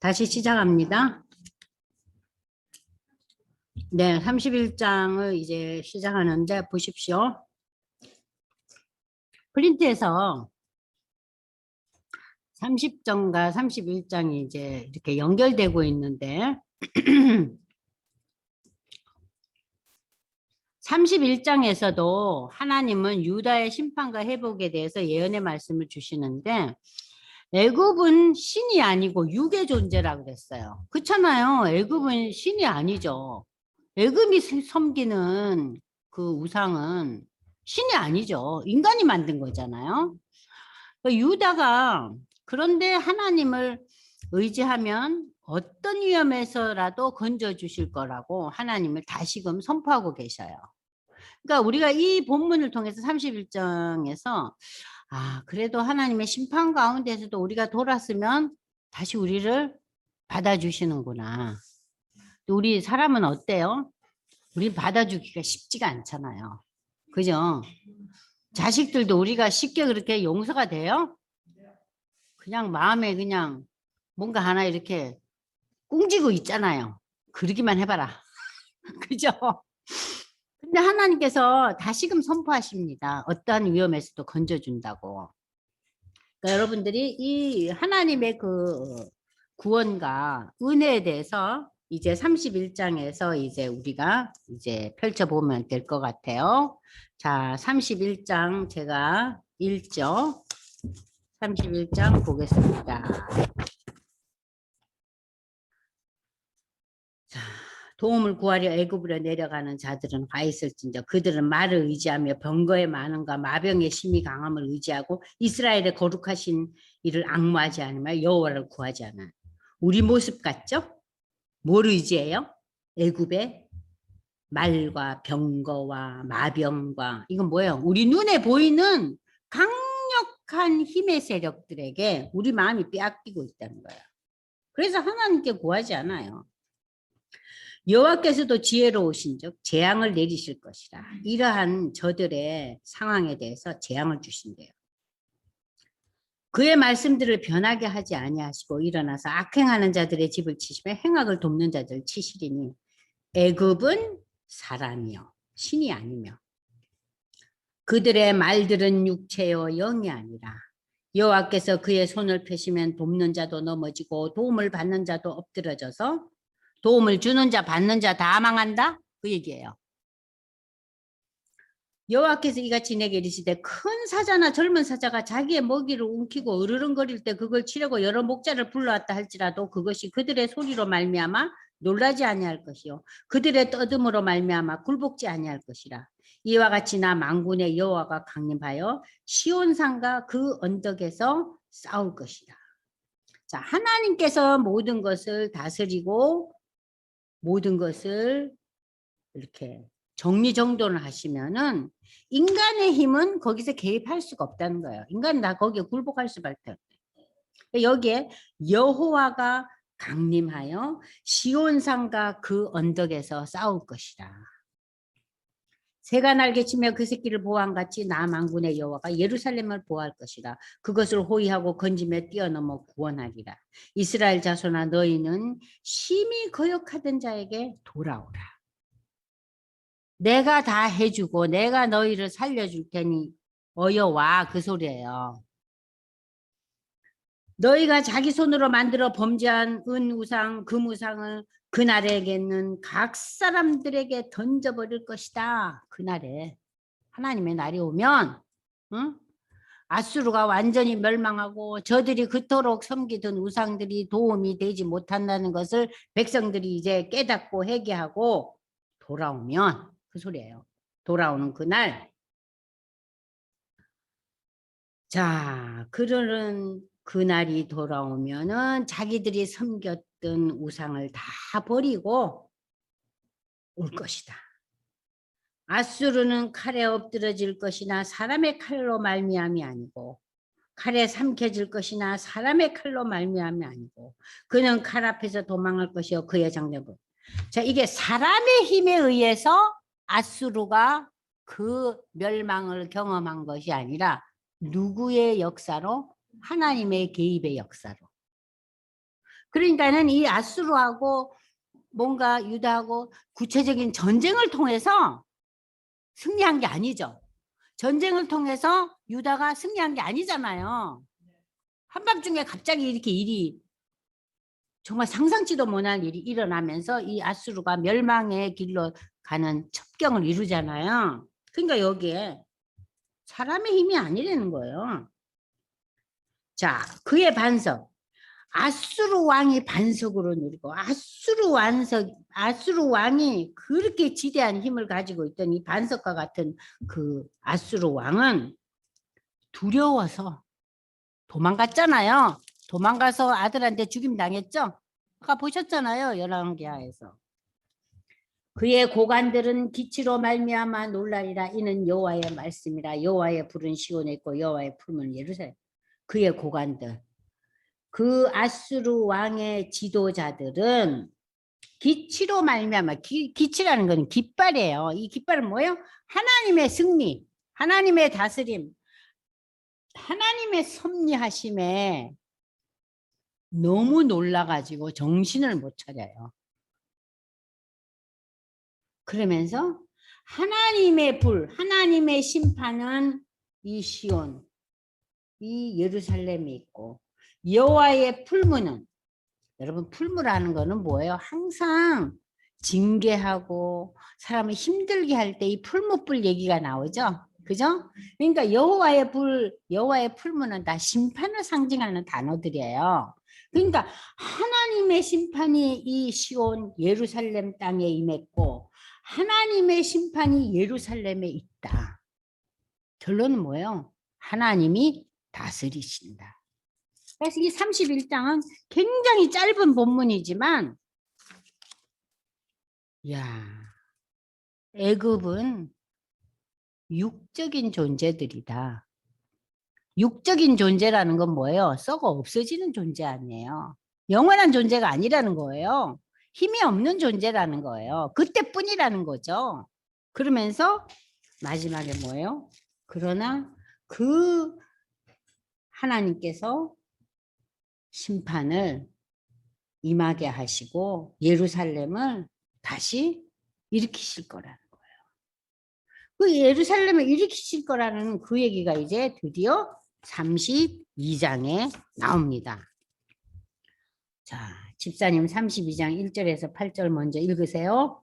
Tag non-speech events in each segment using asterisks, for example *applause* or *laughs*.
다시 시작합니다. 네, 31장을 이제 시작하는데 보십시오. 프린트에서 30장과 31장이 이제 이렇게 연결되고 있는데 *clears throat* 31장에서도 하나님은 유다의 심판과 회복에 대해서 예언의 말씀을 주시는데 애굽은 신이 아니고 육의 존재라고 그랬어요. 그렇잖아요. 애굽은 신이 아니죠. 애굽이 스- 섬기는 그 우상은 신이 아니죠. 인간이 만든 거잖아요. 그 유다가 그런데 하나님을 의지하면 어떤 위험에서라도 건져 주실 거라고 하나님을 다시금 선포하고 계셔요. 그러니까 우리가 이 본문을 통해서 31장에서 아, 그래도 하나님의 심판 가운데서도 우리가 돌았으면 다시 우리를 받아주시는구나. 또 우리 사람은 어때요? 우리 받아주기가 쉽지가 않잖아요. 그죠? 자식들도 우리가 쉽게 그렇게 용서가 돼요? 그냥 마음에 그냥 뭔가 하나 이렇게 꿍지고 있잖아요. 그러기만 해봐라. *laughs* 그죠? 근데 하나님께서 다시금 선포하십니다. 어떠한 위험에서도 건져준다고. 그러니까 여러분들이 이 하나님의 그 구원과 은혜에 대해서 이제 31장에서 이제 우리가 이제 펼쳐보면 될 것 같아요. 자, 31장 제가 읽죠. 31장 보겠습니다. 자, 도움을 구하려 애굽으로 내려가는 자들은 화 있을진저 그들은 말을 의지하며 병거의 많음과 마병의 심히 강함을 의지하고 이스라엘의 거룩하신 이를 악무하지 않으며 여호와를 구하지 않아. 우리 모습 같죠? 뭘 의지해요? 애굽의 말과 병거와 마병과 이건 뭐예요? 우리 눈에 보이는 강력한 힘의 세력들에게 우리 마음이 빼앗기고 있다는 거예요. 그래서 하나님께 구하지 않아요. 여호와께서도 지혜로우신 즉 재앙을 내리실 것이라. 이러한 저들의 상황에 대해서 재앙을 주신대요. 그의 말씀들을 변하게 하지 아니하시고 일어나서 악행하는 자들의 집을 치시며 행악을 돕는 자들을 치시리니 애굽은 사람이요 신이 아니며 그들의 말들은 육체요 영이 아니라 여호와께서 그의 손을 펴시면 돕는 자도 넘어지고 도움을 받는 자도 엎드러져서 도움을 주는 자 받는 자 다 망한다 그 얘기예요. 여호와께서 이같이 내게 이르시되 큰 사자나 젊은 사자가 자기의 먹이를 움키고 으르렁거릴 때 그걸 치려고 여러 목자를 불러왔다 할지라도 그것이 그들의 소리로 말미암아 놀라지 아니할 것이요 그들의 떠듬으로 말미암아 굴복지 아니할 것이라 이와 같이 나 망군의 여호와가 강림하여 시온산과 그 언덕에서 싸울 것이다. 자 하나님께서 모든 것을 다스리고 모든 것을 이렇게 정리정돈을 하시면은 인간의 힘은 거기서 개입할 수가 없다는 거예요. 인간은 다 거기에 굴복할 수밖에 없어요. 여기에 여호와가 강림하여 시온산과 그 언덕에서 싸울 것이다. 새가 날개치며 그 새끼를 보호한 같이 나 만군의 여호와가 예루살렘을 보호할 것이다. 그것을 호위하고 건지며 뛰어넘어 구원하리라. 이스라엘 자손아 너희는 심히 거역하던 자에게 돌아오라. 내가 다 해주고 내가 너희를 살려줄 테니 어여와 그 소리예요. 너희가 자기 손으로 만들어 범죄한 은 우상, 금 우상을 그날에게는 각 사람들에게 던져버릴 것이다. 그날에 하나님의 날이 오면 응? 아수르가 완전히 멸망하고 저들이 그토록 섬기던 우상들이 도움이 되지 못한다는 것을 백성들이 이제 깨닫고 회개하고 돌아오면 그 소리예요. 돌아오는 그날. 자, 그러는 그날이 돌아오면은 자기들이 섬겼던 우상을 다 버리고 올 것이다. 아수르는 칼에 엎드러질 것이나 사람의 칼로 말미암이 아니고 칼에 삼켜질 것이나 사람의 칼로 말미암이 아니고 그는 칼 앞에서 도망할 것이요 그의 장력은 자 이게 사람의 힘에 의해서 아수르가 그 멸망을 경험한 것이 아니라 누구의 역사로 하나님의 개입의 역사로 그러니까는 이 아수르하고 뭔가 유다하고 구체적인 전쟁을 통해서 승리한 게 아니죠. 전쟁을 통해서 유다가 승리한 게 아니잖아요. 한밤중에 갑자기 이렇게 일이 정말 상상치도 못한 일이 일어나면서 이 아수르가 멸망의 길로 가는 첩경을 이루잖아요. 그러니까 여기에 사람의 힘이 아니라는 거예요. 자, 그의 반석. 아수르 왕이 반석으로 누리고 아수르 왕석 아수르 왕이 그렇게 지대한 힘을 가지고 있던 이 반석과 같은 그 아수르 왕은 두려워서 도망갔잖아요. 도망가서 아들한테 죽임 당했죠. 아까 보셨잖아요. 열왕기하에서. 그의 고관들은 기치로 말미암아 놀라리라 이는 여호와의 말씀이라 여호와의 불은 시온에 있고 여호와의 품은 예루살렘. 그의 고관들. 그 아수르 왕의 지도자들은 기치로 말미암아 기, 기치라는 것은 깃발이에요. 이 깃발은 뭐예요? 하나님의 승리, 하나님의 다스림, 하나님의 섭리하심에 너무 놀라가지고 정신을 못 차려요. 그러면서 하나님의 불, 하나님의 심판은 이 시온, 이 예루살렘에 있고 여호와의 풀무는 여러분 풀무라는 거는 뭐예요? 항상 징계하고 사람을 힘들게 할 때 이 풀무불 얘기가 나오죠. 그죠? 그러니까 여호와의 불, 여호와의 풀무는 다 심판을 상징하는 단어들이에요. 그러니까 하나님의 심판이 이 시온 예루살렘 땅에 임했고 하나님의 심판이 예루살렘에 있다. 결론은 뭐예요? 하나님이 다스리신다. 그래서 이 31장은 굉장히 짧은 본문이지만 야 애굽은 육적인 존재들이다. 육적인 존재라는 건 뭐예요? 썩어 없어지는 존재 아니에요. 영원한 존재가 아니라는 거예요. 힘이 없는 존재라는 거예요. 그때뿐이라는 거죠. 그러면서 마지막에 뭐예요? 그러나 그 하나님께서 심판을 임하게 하시고 예루살렘을 다시 일으키실 거라는 거예요. 그 예루살렘을 일으키실 거라는 그 얘기가 이제 드디어 32장에 나옵니다. 자, 집사님 32장 1절에서 8절 먼저 읽으세요.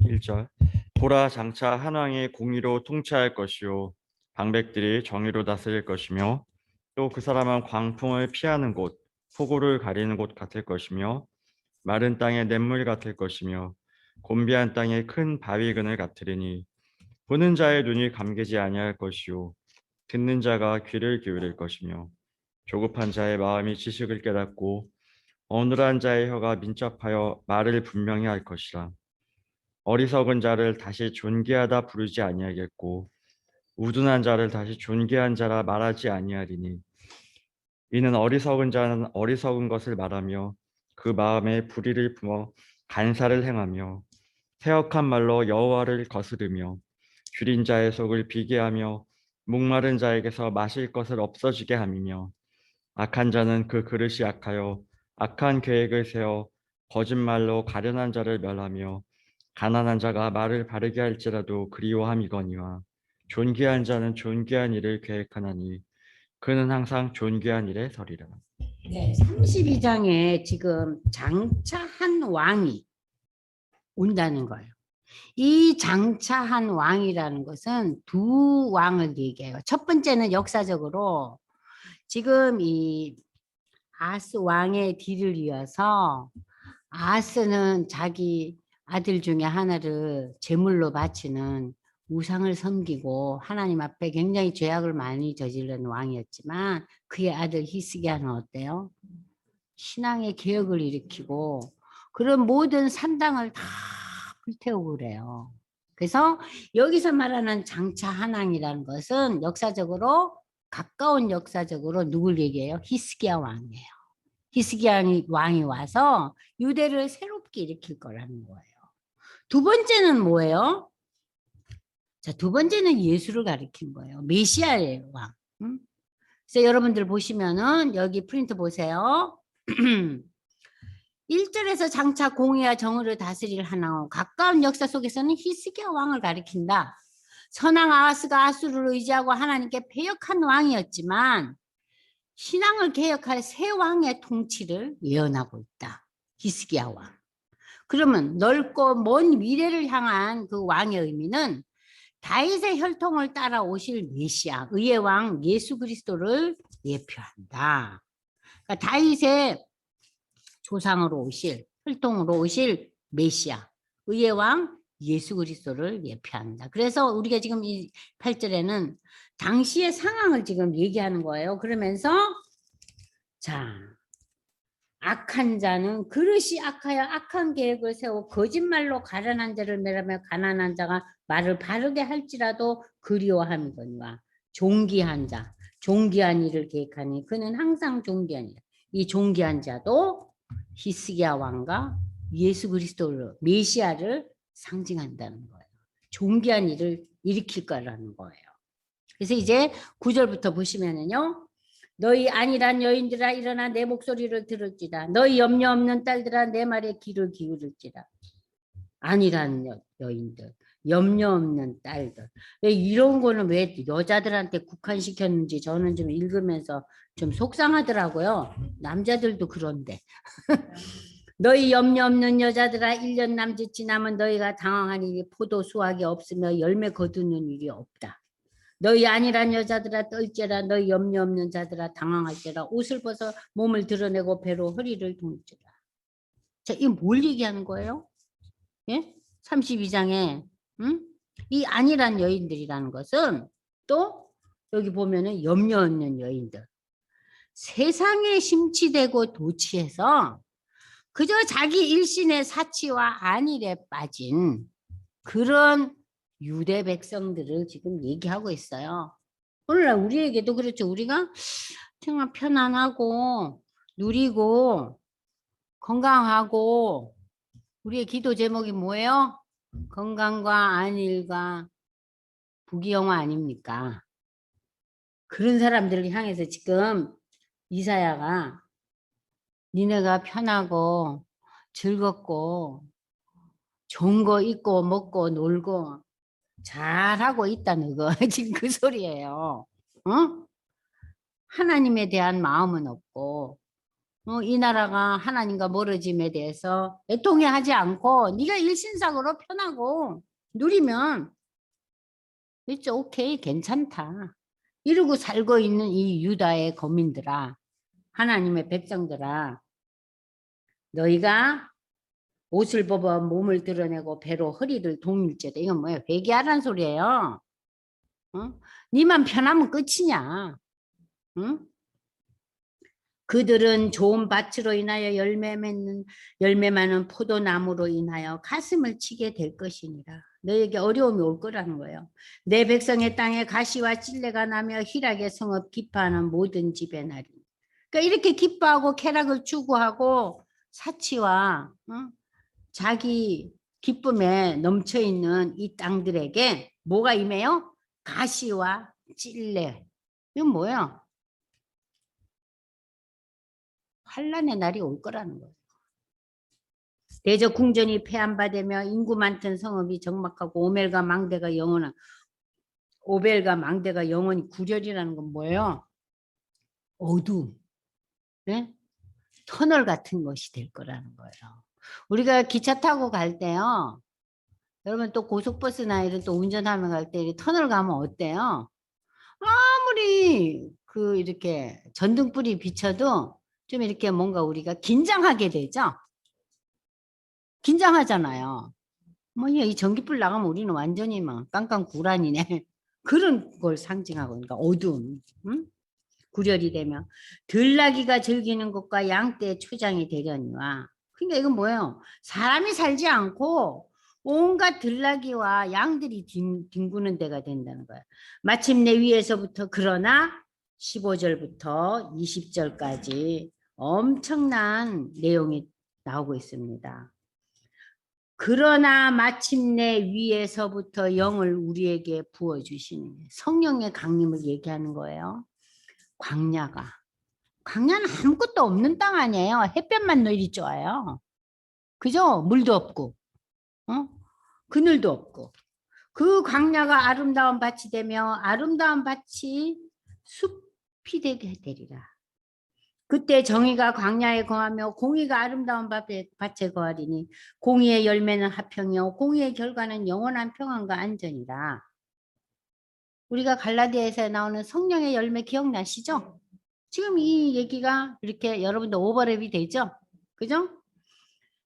1절 보라 장차 한 왕이 공의로 통치할 것이요 방백들이 정의로 다스릴 것이며 또 그 사람은 광풍을 피하는 곳 폭우를 가리는 곳 같을 것이며 마른 땅의 냇물 같을 것이며 곤비한 땅의 큰 바위 그늘 같으리니 보는 자의 눈이 감기지 아니할 것이요 듣는 자가 귀를 기울일 것이며 조급한 자의 마음이 지식을 깨닫고 어눌한 자의 혀가 민첩하여 말을 분명히 할 것이라. 어리석은 자를 다시 존귀하다 부르지 아니하겠고 우둔한 자를 다시 존귀한 자라 말하지 아니하리니 이는 어리석은 자는 어리석은 것을 말하며 그 마음에 불의를 품어 간사를 행하며 태역한 말로 여호와를 거스르며 줄인 자의 속을 비게 하며 목마른 자에게서 마실 것을 없어지게 함이며 악한 자는 그 그릇이 악하여 악한 계획을 세워 거짓말로 가련한 자를 멸하며 가난한 자가 말을 바르게 할지라도 그리워함이거니와 존귀한 자는 존귀한 일을 계획하나니 그는 항상 존귀한 일에 서리라. 네, 32장에 지금 장차한 왕이 온다는 거예요. 이 장차한 왕이라는 것은 두 왕을 얘기해요. 첫 번째는 역사적으로 지금 이 아스 왕의 뒤를 이어서 아스는 자기 아들 중에 하나를 제물로 바치는 우상을 섬기고 하나님 앞에 굉장히 죄악을 많이 저지른 왕이었지만 그의 아들 히스기야는 어때요? 신앙의 개혁을 일으키고 그런 모든 산당을 다 불태우고 그래요. 그래서 여기서 말하는 장차 한왕이라는 것은 역사적으로 가까운 역사적으로 누굴 얘기해요? 히스기야 왕이에요. 히스기야 왕이 와서 유대를 새롭게 일으킬 거라는 거예요. 두 번째는 뭐예요? 자, 두 번째는 예수를 가리킨 거예요. 메시아의 왕. 응? 그래서 여러분들 보시면은 여기 프린트 보세요. *clears throat* 일절에서 장차 공의와 정의를 다스릴 하나오 가까운 역사 속에서는 히스기야 왕을 가리킨다. 선왕 아하스가 아수르를 의지하고 하나님께 배역한 왕이었지만 신앙을 개혁할 새 왕의 통치를 예언하고 있다. 히스기야 왕. 그러면 넓고 먼 미래를 향한 그 왕의 의미는 다윗의 혈통을 따라 오실 메시아, 의의 왕 예수 그리스도를 예표한다. 그러니까 다윗의 조상으로 오실 혈통으로 오실 메시아, 의의 왕 예수 그리스도를 예표한다. 그래서 우리가 지금 이 8절에는 당시의 상황을 지금 얘기하는 거예요. 그러면서 자, 악한 자는 그릇이 악하여 악한 계획을 세워 거짓말로 가련한 자를 매라며 가난한 자가 말을 바르게 할지라도 그리워함이거니와 존귀한 자, 존귀한 일을 계획하니 그는 항상 존귀한 일. 이 존귀한 자도 히스기야 왕과 예수 그리스도를 메시아를 상징한다는 거예요. 존귀한 일을 일으킬 거라는 거예요. 그래서 이제 구절부터 보시면은요. 너희 안일한 여인들아 일어나 내 목소리를 들을지다. 너희 염려 없는 딸들아 내 말에 귀를 기울일지다. 여, 여인들, 염려 없는 딸들. 왜 이런 거는 왜 여자들한테 국한시켰는지 저는 좀 읽으면서 좀 속상하더라고요. 남자들도 그런데. *laughs* 너희 염려 없는 여자들아 1년 남짓 지나면 너희가 일이 포도 수확이 없으며 열매 거두는 일이 없다. 너희 아니란 여자들아 떨지라 너희 염려 없는 자들아 당황할지라 옷을 벗어 몸을 드러내고 배로 허리를 동지라. 자, 이거 뭘 얘기하는 거예요? 예? 32장에 음? 이 아니란 여인들이라는 것은 또 여기 보면은 염려 없는 여인들. 세상에 심취되고 도취해서 그저 자기 일신의 사치와 안일에 빠진 그런 유대 백성들을 지금 얘기하고 있어요. 오늘날 우리에게도 그렇죠. 우리가 정말 편안하고 누리고 건강하고 우리의 기도 제목이 뭐예요? 건강과 안일과 부귀영화 아닙니까? 그런 사람들을 향해서 지금 이사야가 니네가 편하고 즐겁고 좋은 거 입고 먹고 놀고 잘하고 있다는 거 *laughs* 지금 그 소리예요. 어? 하나님에 대한 마음은 없고 어, 이 나라가 하나님과 멀어짐에 대해서 애통해하지 않고 네가 일신상으로 편하고 누리면 it's 오케이 괜찮다. 이러고 살고 있는 이 유다의 거민들아 하나님의 백성들아 너희가 옷을 벗어 몸을 드러내고 배로 허리를 동일제다. 이건 뭐예요? 회개하라는 소리예요. 어? 니만 편하면 끝이냐. 응? 그들은 좋은 밭으로 인하여 열매 맺는 열매 많은 포도나무로 인하여 가슴을 치게 될 것이니라. 너에게 어려움이 올 거라는 거예요. 내 백성의 땅에 가시와 찔레가 나며 희락의 성읍 기뻐하는 모든 집에 나리. 그러니까 이렇게 기뻐하고 쾌락을 추구하고 사치와 어? 자기 기쁨에 넘쳐 있는 이 땅들에게 뭐가 임해요? 가시와 찔레. 이건 뭐야? 환란의 날이 올 거라는 거예요. 대적 궁전이 폐한바되며 인구 많던 성읍이 적막하고 오멜과 망대가 영원한 오벨과 망대가 영원히 구렬이라는 건 뭐예요? 어둠, 네? 터널 같은 것이 될 거라는 거예요. 우리가 기차 타고 갈 때요. 여러분 또 고속버스나 이런 또 운전하면 갈 때 터널 가면 어때요? 아무리 그 이렇게 전등불이 비쳐도 좀 이렇게 뭔가 우리가 긴장하게 되죠. 긴장하잖아요. 뭐야 이 전기불 나가면 우리는 완전히 막 깡깡 구란이네. *laughs* 그런 걸 상징하고 그러니까 어두움. 응? 구렬이 되면 들나귀가 즐기는 것과 양떼의 초장이 되려니와 그러니까 이건 뭐예요? 사람이 살지 않고 온갖 들나귀와 양들이 뒹- 뒹구는 데가 된다는 거예요. 마침내 위에서부터 그러나 15절부터 20절까지 엄청난 내용이 나오고 있습니다. 그러나 마침내 위에서부터 영을 우리에게 부어주시는 성령의 강림을 얘기하는 거예요. 광야가 광야는 아무것도 없는 땅 아니에요. 햇볕만 늘 좋아요. 그죠? 물도 없고, 어? 그늘도 없고. 그 광야가 아름다운 밭이 되며 아름다운 밭이 숲이 되게 되리라. 그때 정의가 광야에 거하며 공의가 아름다운 밭에, 거하리니 공의의 열매는 화평이요 공의의 결과는 영원한 평안과 안전이라. 우리가 갈라디아에서 나오는 성령의 열매 기억나시죠? 지금 이 얘기가 이렇게 여러분들 오버랩이 되죠? 그죠?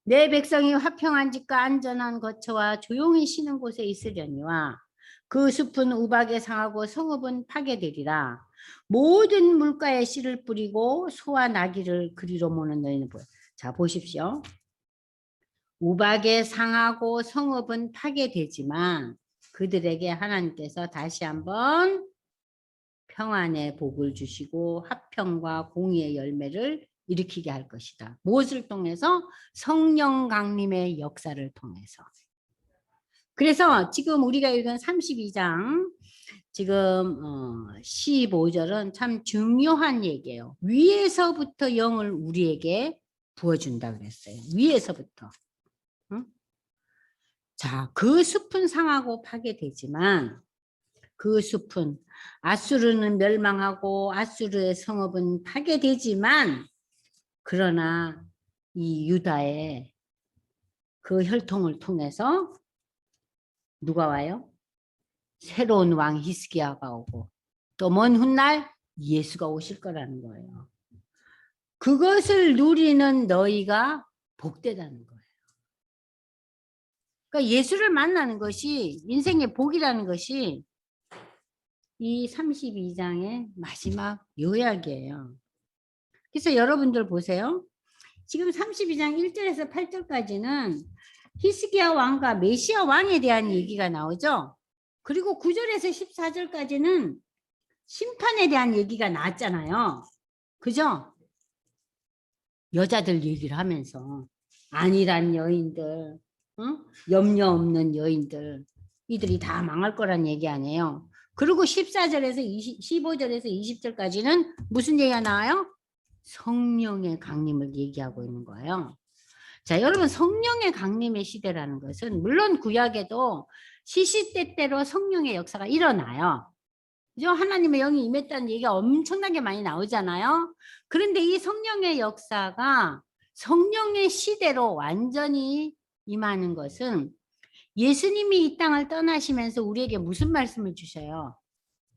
내 백성이 화평한 집과 안전한 거처와 조용히 쉬는 곳에 있으려니와 그 숲은 우박에 상하고 성읍은 파괴되리라. 모든 물가에 씨를 뿌리고 소와 나귀를 그리로 모는 너희는 보여. 자 보십시오. 우박에 상하고 성읍은 파괴되지만 그들에게 하나님께서 다시 한번 평안의 복을 주시고 화평과 공의의 열매를 일으키게 할 것이다. 무엇을 통해서? 성령 강림의 역사를 통해서. 그래서 지금 우리가 읽은 32장 지금 어, 15절은 참 중요한 얘기예요. 위에서부터 영을 우리에게 부어준다 그랬어요. 위에서부터. 응? 자, 그 숲은 상하고 파괴되지만 그 숲은 아수르는 멸망하고 아수르의 성읍은 파괴되지만 그러나 이 유다의 그 혈통을 통해서 누가 와요? 새로운 왕 히스기야가 오고 또 먼 훗날 예수가 오실 거라는 거예요. 그것을 누리는 너희가 복되다는 거예요. 그러니까 예수를 만나는 것이 인생의 복이라는 것이 이 32장의 마지막 요약이에요. 그래서 여러분들 보세요. 지금 32장 1절에서 8절까지는 히스기야 왕과 메시아 왕에 대한 얘기가 나오죠. 그리고 9절에서 14절까지는 심판에 대한 얘기가 나왔잖아요. 그죠? 여자들 얘기를 하면서 안일한 여인들, 어? 염려 없는 여인들, 이들이 다 망할 거란 얘기 아니에요. 그리고 14절에서 20, 15절에서 20절까지는 무슨 얘기가 나와요? 성령의 강림을 얘기하고 있는 거예요. 자, 여러분 성령의 강림의 시대라는 것은 물론 구약에도 시시때때로 성령의 역사가 일어나요. 그죠? 하나님의 영이 임했다는 얘기가 엄청나게 많이 나오잖아요. 그런데 이 성령의 역사가 성령의 시대로 완전히 임하는 것은 예수님이 이 땅을 떠나시면서 우리에게 무슨 말씀을 주셔요?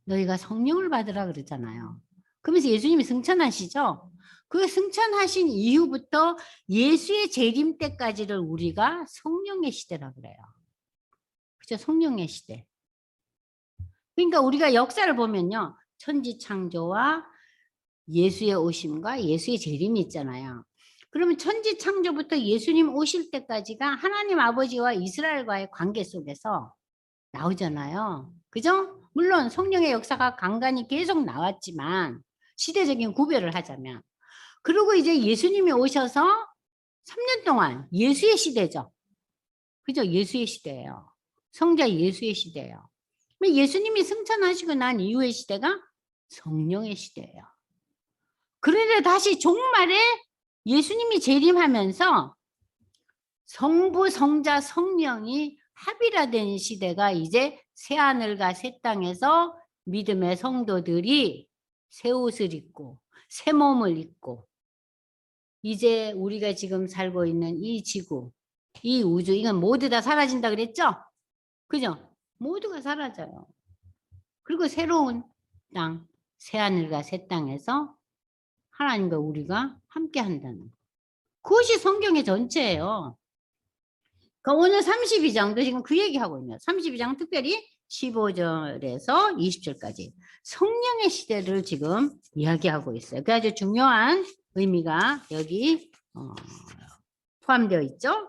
너희가 성령을 받으라 그러잖아요. 그러면서 예수님이 승천하시죠? 그 승천하신 이후부터 예수의 재림 때까지를 우리가 성령의 시대라 그래요. 그죠? 성령의 시대. 그러니까 우리가 역사를 보면요. 천지 창조와 예수의 오심과 예수의 재림이 있잖아요. 그러면 천지 창조부터 예수님 오실 때까지가 하나님 아버지와 이스라엘과의 관계 속에서 나오잖아요. 그죠? 물론 성령의 역사가 간간히 계속 나왔지만 시대적인 구별을 하자면 그리고 이제 예수님이 오셔서 3년 동안 예수의 시대죠. 그죠? 예수의 시대예요. 성자 예수의 시대예요. 예수님이 승천하시고 난 이후의 시대가 성령의 시대예요. 그런데 다시 종말에 예수님이 재림하면서 성부, 성자, 성령이 합일화된 시대가 이제 새하늘과 새 땅에서 믿음의 성도들이 새 옷을 입고 새 몸을 입고 이제 우리가 지금 살고 있는 이 지구, 이 우주 이건 모두 다 사라진다 그랬죠? 그죠? 모두가 사라져요. 그리고 새로운 땅, 새하늘과 새 땅에서 하나님과 우리가 함께 한다는 것. 그것이 성경의 전체예요. 그 오늘 32장도 지금 그 얘기하고 있네요. 32장 특별히 15절에서 20절까지 성령의 시대를 지금 이야기하고 있어요. 그 아주 중요한 의미가 여기 어, 포함되어 있죠.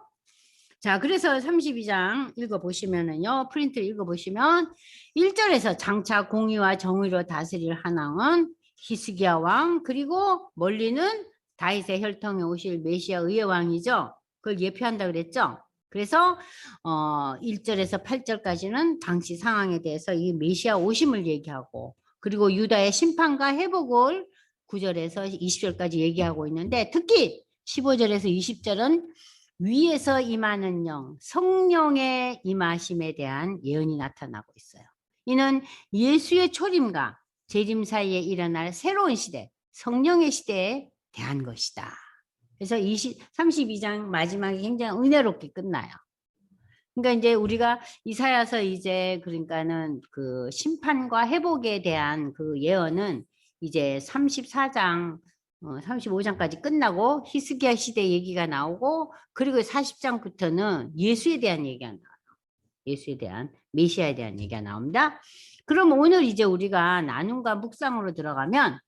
자, 그래서 32장 읽어보시면은요, 프린트 읽어보시면 1절에서 장차 공의와 정의로 다스릴 하나은 히스기야 왕, 그리고 멀리는 다윗의 혈통에 오실 메시아 의의 왕이죠. 그걸 예표한다 그랬죠. 그래서 어 1절에서 8절까지는 당시 상황에 대해서 이 메시아 오심을 얘기하고 그리고 유다의 심판과 회복을 9절에서 20절까지 얘기하고 있는데 특히 15절에서 20절은 위에서 임하는 영, 성령의 임하심에 대한 예언이 나타나고 있어요. 이는 예수의 초림과 재림 사이에 일어날 새로운 시대, 성령의 시대에 대한 것이다. 그래서 20, 32장 마지막이 굉장히 은혜롭게 끝나요. 그러니까 이제 우리가 이사야서 이제 그러니까는 그 심판과 회복에 대한 그 예언은 이제 34장 어, 35장까지 끝나고 히스기야 시대 얘기가 나오고 그리고 40장부터는 예수에 대한 얘기가 나와요. 예수에 대한 메시아에 대한 얘기가 나옵니다. 그럼 오늘 이제 우리가 나눔과 묵상으로 들어가면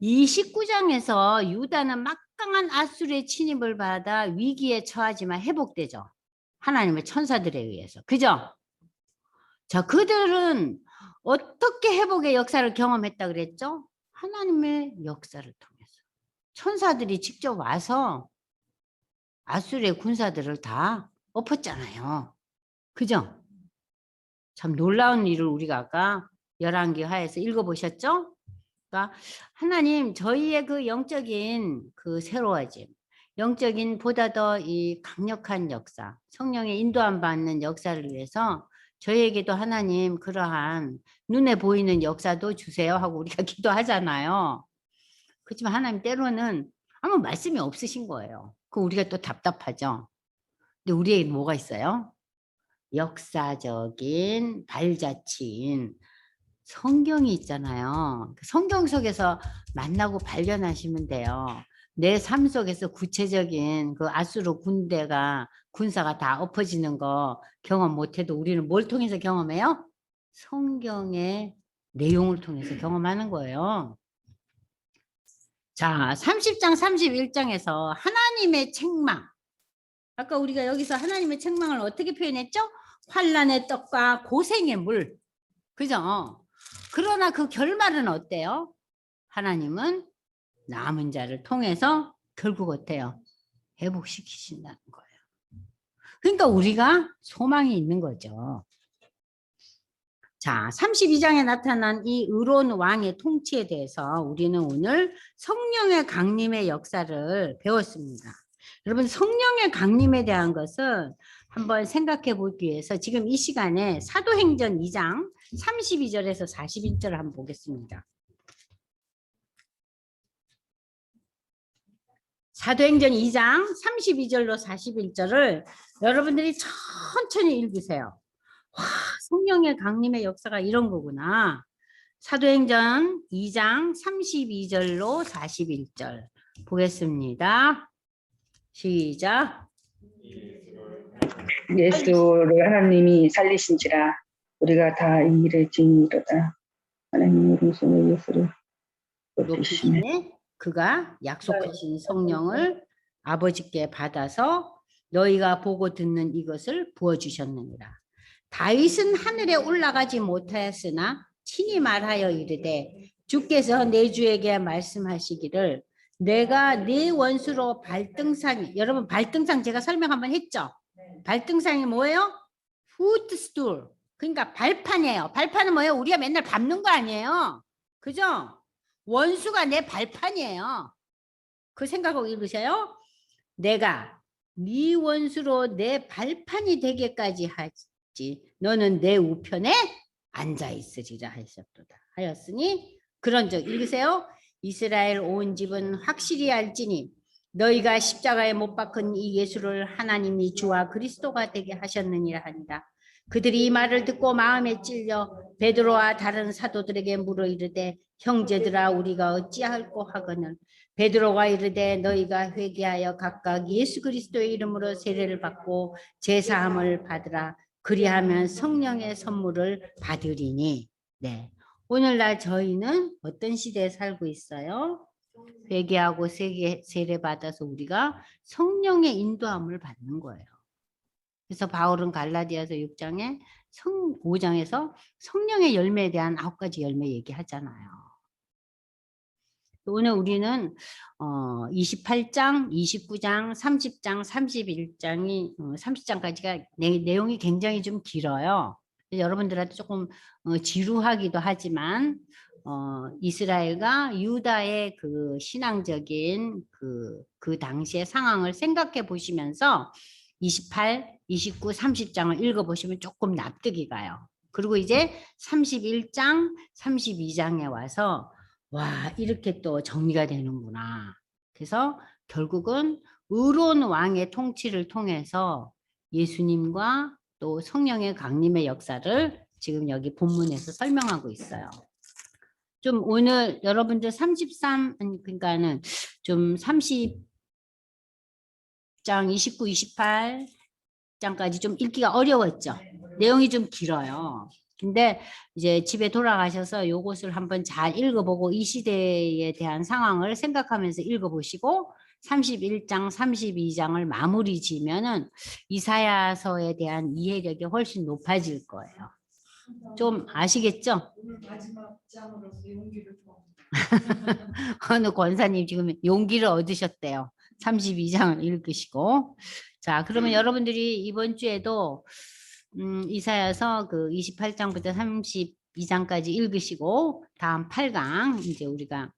29장에서 유다는 막강한 아수르의 침입을 받아 위기에 처하지만 회복되죠. 하나님의 천사들에 의해서. 그죠? 자, 그들은 어떻게 회복의 역사를 경험했다 그랬죠? 하나님의 역사를 통해서. 천사들이 직접 와서 아수르의 군사들을 다 엎었잖아요. 그죠? 참 놀라운 일을 우리가 아까 열왕기 하에서 읽어보셨죠? 그러니까 하나님 저희의 그 영적인 그 새로워짐, 영적인 보다 더 이 강력한 역사, 성령의 인도함 받는 역사를 위해서 저희에게도 하나님 그러한 눈에 보이는 역사도 주세요 하고 우리가 *laughs* 기도하잖아요. 그렇지만 하나님 때로는 아무 말씀이 없으신 거예요. 그 우리가 또 답답하죠. 근데 우리에게 뭐가 있어요? 역사적인 발자취인 성경이 있잖아요. 그 성경 속에서 만나고 발견하시면 돼요. 내 삶 속에서 구체적인 그 아수르 군대가 군사가 다 엎어지는 거 경험 못해도 우리는 뭘 통해서 경험해요? 성경의 내용을 통해서 경험하는 거예요. 자, 30장, 31장에서 하나님의 책망. 아까 우리가 여기서 하나님의 책망을 어떻게 표현했죠? 환란의 떡과 고생의 물. 그죠? 그러나 그 결말은 어때요? 하나님은 남은 자를 통해서 결국 어때요? 회복시키신다는 거예요. 그러니까 우리가 소망이 있는 거죠. 자, 32장에 나타난 이 의로운 왕의 통치에 대해서 우리는 오늘 성령의 강림의 역사를 배웠습니다. 여러분, 성령의 강림에 대한 것은 한번 생각해 보기 위해서 지금 이 시간에 사도행전 2장 32절에서 41절을 한번 보겠습니다. 사도행전 2장 32절로 41절을 여러분들이 천천히 읽으세요. 와, 성령의 강림의 역사가 이런 거구나. 사도행전 2장 32절로 41절 보겠습니다. 시작. 예수를 하나님이 살리신지라 우리가 다 이 일의 증인이로다. 하나님 오른손에 예수를 높이시네. 그가 약속하신 성령을 아버지께 받아서 너희가 보고 듣는 이것을 부어주셨느니라. 다윗은 하늘에 올라가지 못하였으나 친히 말하여 이르되 주께서 내 주에게 말씀하시기를 내가 네 원수로 발등상 여러분 발등상 제가 설명 한번 했죠. 발등상이 뭐예요? 푸트스툴 그러니까 발판이에요. 발판은 뭐예요? 우리가 맨날 밟는 거 아니에요. 그죠? 원수가 내 발판이에요. 그 생각하고 읽으세요. 내가 네 원수로 내 발판이 되게까지 하지. 너는 내 우편에 앉아 있으리라 하셨도다. 하였으니 그런 적 읽으세요. 이스라엘 온 집은 확실히 알지니 너희가 십자가에 못 박은 이 예수를 하나님이 주와 그리스도가 되게 하셨느니라 하니라. 그들이 이 말을 듣고 마음에 찔려 베드로와 다른 사도들에게 물어 이르되 형제들아 우리가 어찌할꼬 하거늘 베드로가 이르되 너희가 회개하여 각각 예수 그리스도의 이름으로 세례를 받고 제사함을 받으라 그리하면 성령의 선물을 받으리니 네 오늘날 저희는 어떤 시대에 살고 있어요? 회개하고 세례 받아서 우리가 성령의 인도함을 받는 거예요. 그래서 바울은 갈라디아서 6장에 성 5장에서 성령의 열매에 대한 아홉 가지 열매 얘기하잖아요. 오늘 우리는 어 28장, 29장, 30장, 31장이 어, 30장까지가 내 용이 굉장히 좀 길어요. 여러분들한테 조금 어, 지루하기도 하지만 어, 이스라엘과 유다의 그 신앙적인 그, 그 당시의 상황을 생각해 보시면서 28, 29, 30장을 읽어 보시면 조금 납득이 가요. 그리고 이제 31장, 32장에 와서 와, 이렇게 또 정리가 되는구나. 그래서 결국은 의로운 왕의 통치를 통해서 예수님과 또 성령의 강림의 역사를 지금 여기 본문에서 설명하고 있어요. 좀 오늘 여러분들 33 아니, 그러니까는 좀 30장 29, 28장까지 좀 읽기가 어려웠죠. 내용이 좀 길어요. 근데 이제 집에 돌아가셔서 요것을 한번 잘 읽어보고 이 시대에 대한 상황을 생각하면서 읽어보시고 31장, 32장을 마무리 지면은 이사야서에 대한 이해력이 훨씬 높아질 거예요. 좀 아시겠죠? *laughs* 어느 권사님 지금 용기를 얻으셨대요. 32장을 읽으시고. 자, 그러면 여러분들이 이번 주에도 음, 이사야서 그 28장부터 32장까지 읽으시고 다음 8강 이제 우리가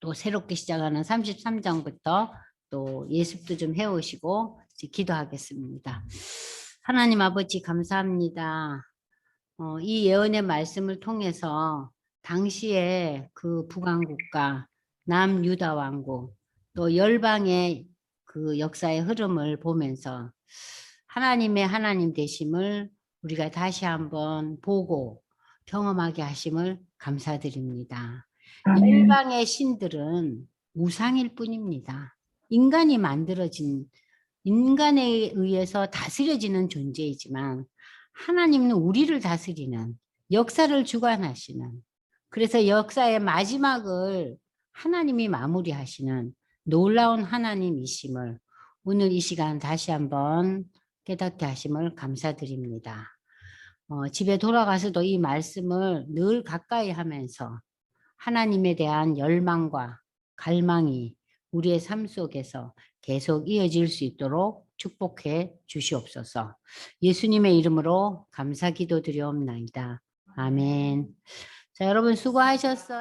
또 새롭게 시작하는 33장부터 또 예습도 좀 해오시고 기도하겠습니다. 하나님 아버지 감사합니다. 어, 이 예언의 말씀을 통해서 당시에 그 북왕국가 남유다 왕국 또 열방의 그 역사의 흐름을 보면서 하나님의 하나님 되심을 우리가 다시 한번 보고 경험하게 하심을 감사드립니다. 일방의 신들은 우상일 뿐입니다. 인간이 만들어진 인간에 의해서 다스려지는 존재이지만 하나님은 우리를 다스리는 역사를 주관하시는 그래서 역사의 마지막을 하나님이 마무리하시는 놀라운 하나님이심을 오늘 이 시간 다시 한번 깨닫게 하심을 감사드립니다. 어, 집에 돌아가서도 이 말씀을 늘 가까이 하면서 하나님에 대한 열망과 갈망이 우리의 삶 속에서 계속 이어질 수 있도록 축복해 주시옵소서. 예수님의 이름으로 감사 기도 드리옵나이다. 아멘. 자, 여러분 수고하셨어요.